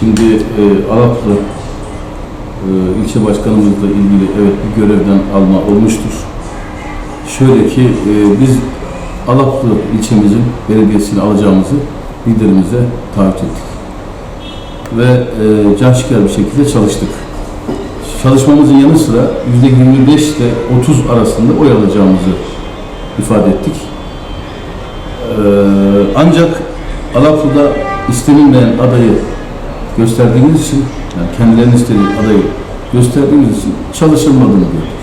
Şimdi e, Alaplı e, ilçe başkanımızla ilgili evet bir görevden alma olmuştur. Şöyle ki e, biz Alaplı ilçemizin belediyesini alacağımızı liderimize taahhüt ettik. Ve e, can şeker bir şekilde çalıştık. Çalışmamızın yanı sıra %25 ile 30 arasında oy alacağımızı ifade ettik. Ee, ancak Alaplı'da istenilmeyen adayı gösterdiğimiz için, yani kendilerinin istediği adayı gösterdiğimiz için çalışılmadığını gördük.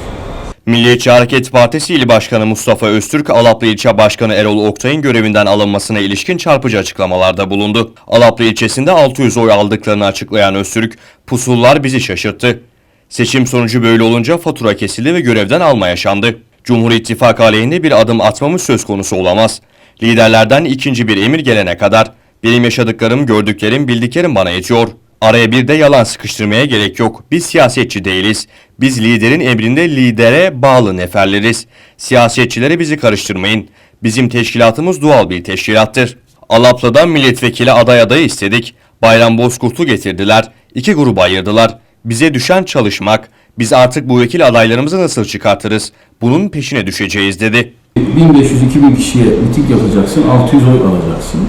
Milliyetçi Hareket Partisi İl Başkanı Mustafa Öztürk, Alaplı İlçe Başkanı Erol Oktay'ın görevinden alınmasına ilişkin çarpıcı açıklamalarda bulundu. Alaplı ilçesinde 600 oy aldıklarını açıklayan Öztürk, pusullar bizi şaşırttı. Seçim sonucu böyle olunca fatura kesildi ve görevden alma yaşandı. Cumhur İttifakı aleyhinde bir adım atmamız söz konusu olamaz. Liderlerden ikinci bir emir gelene kadar benim yaşadıklarım, gördüklerim, bildiklerim bana yetiyor. Araya bir de yalan sıkıştırmaya gerek yok. Biz siyasetçi değiliz. Biz liderin emrinde lidere bağlı neferleriz. Siyasetçilere bizi karıştırmayın. Bizim teşkilatımız doğal bir teşkilattır. Alaplı'dan milletvekili aday adayı istedik. Bayram Bozkurt'u getirdiler. İki gruba ayırdılar. Bize düşen çalışmak. Biz artık bu vekil adaylarımızı nasıl çıkartırız? Bunun peşine düşeceğiz dedi. 1500-2000 kişiye miting yapacaksın, 600 oy alacaksın.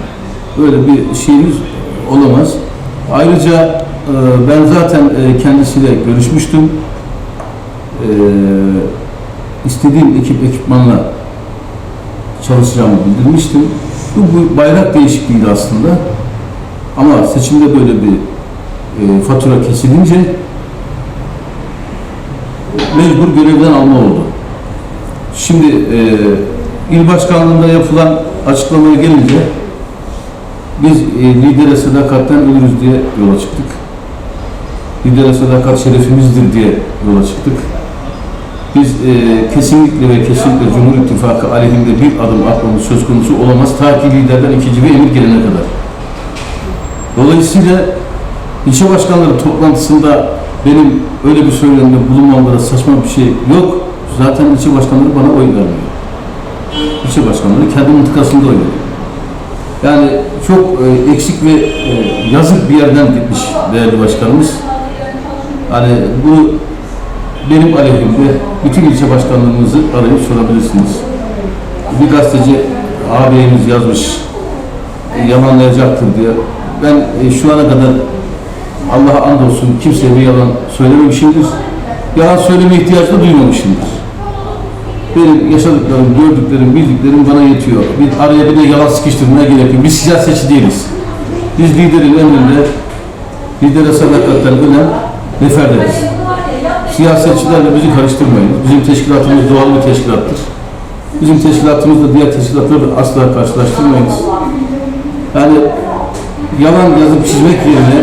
Böyle bir şeyimiz olamaz. Ayrıca e, ben zaten e, kendisiyle görüşmüştüm. E, istediğim ekip ekipmanla çalışacağımı bildirmiştim. Bu, bu bayrak değişikliğiydi aslında. Ama seçimde böyle bir e, fatura kesilince mecbur görevden alma oldu. Şimdi e, il başkanlığında yapılan açıklamaya gelince biz e, lidere sadakatten ölürüz diye yola çıktık. Lidere sadakat şerefimizdir diye yola çıktık. Biz e, kesinlikle ve kesinlikle Cumhur İttifakı aleyhinde bir adım atmamız söz konusu olamaz. Ta ki liderden ikinci bir emir gelene kadar. Dolayısıyla ilçe başkanları toplantısında benim öyle bir söylemde bulunmamda saçma bir şey yok. Zaten ilçe başkanları bana oy vermiyor. İlçe başkanları kendi mıntıkasında oy. Yani çok e, eksik ve e, yazık bir yerden gitmiş değerli başkanımız. Hani bu benim aleyhimde bütün ilçe başkanlığımızı arayıp sorabilirsiniz. Bir gazeteci ağabeyimiz yazmış, e, yalanlayacaktır diye. Ben e, şu ana kadar Allah'a andolsun kimseye bir yalan söylememişimdir. Yalan söyleme ihtiyacı da duymamışımdır. Benim yaşadıklarım, gördüklerim, bildiklerim bana yetiyor. Bir araya bir de yalan sıkıştırmaya gerek yok. Biz siyasetçi değiliz. Biz liderin emrinde, lidere sadakatten ölen neferleriz. Siyasetçilerle bizi karıştırmayın. Bizim teşkilatımız doğal bir teşkilattır. Bizim teşkilatımızla diğer teşkilatlarla asla karşılaştırmayız. Yani yalan yazıp çizmek yerine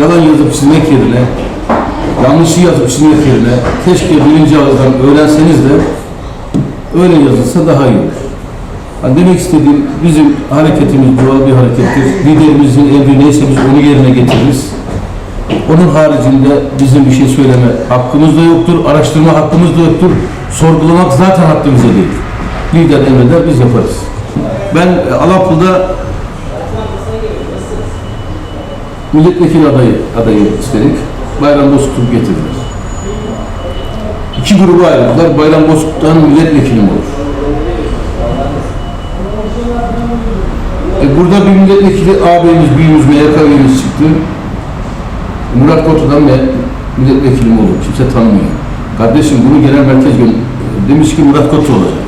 yalan yazıp çizmek yerine yanlışı yazıp çizmek yerine keşke birinci ağızdan öğrenseniz de öyle yazılsa daha iyi olur. Yani demek istediğim bizim hareketimiz doğal bir harekettir. Liderimizin emri neyse biz onu yerine getiririz. Onun haricinde bizim bir şey söyleme hakkımız da yoktur, araştırma hakkımız da yoktur. Sorgulamak zaten hakkımıza değil. Lider emreder, biz yaparız. Ben e, Alaplı'da milletvekili adayı, adayı istedik. Bayram Bozkurt'u getirdiler. İki gruba ayrıldılar. Bayram Bozkurt'tan milletvekili mi olur? E burada bir milletvekili ağabeyimiz, büyüğümüz, MYK üyemiz çıktı. Murat Kotu'dan milletvekili mi olur? Kimse tanımıyor. Kardeşim bunu genel merkez demiş ki Murat Kotu olacak.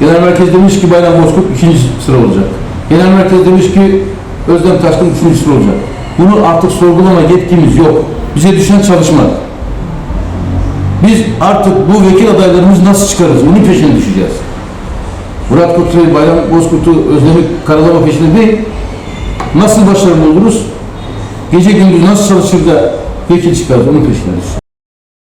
Genel merkez demiş ki Bayram Bozkurt ikinci sıra olacak. Genel merkez demiş ki Özlem Taşkın üçüncü sıra olacak. Bunu artık sorgulama yetkimiz yok. Bize düşen çalışma. Biz artık bu vekil adaylarımızı nasıl çıkarırız? Bunun peşine düşeceğiz. Murat Kurtulay, Bayram Bozkurt'u, Özlem'i karalama peşinde değil. Nasıl başarılı oluruz? Gece gündüz nasıl çalışır da vekil çıkarız? Onun peşine düşeceğiz.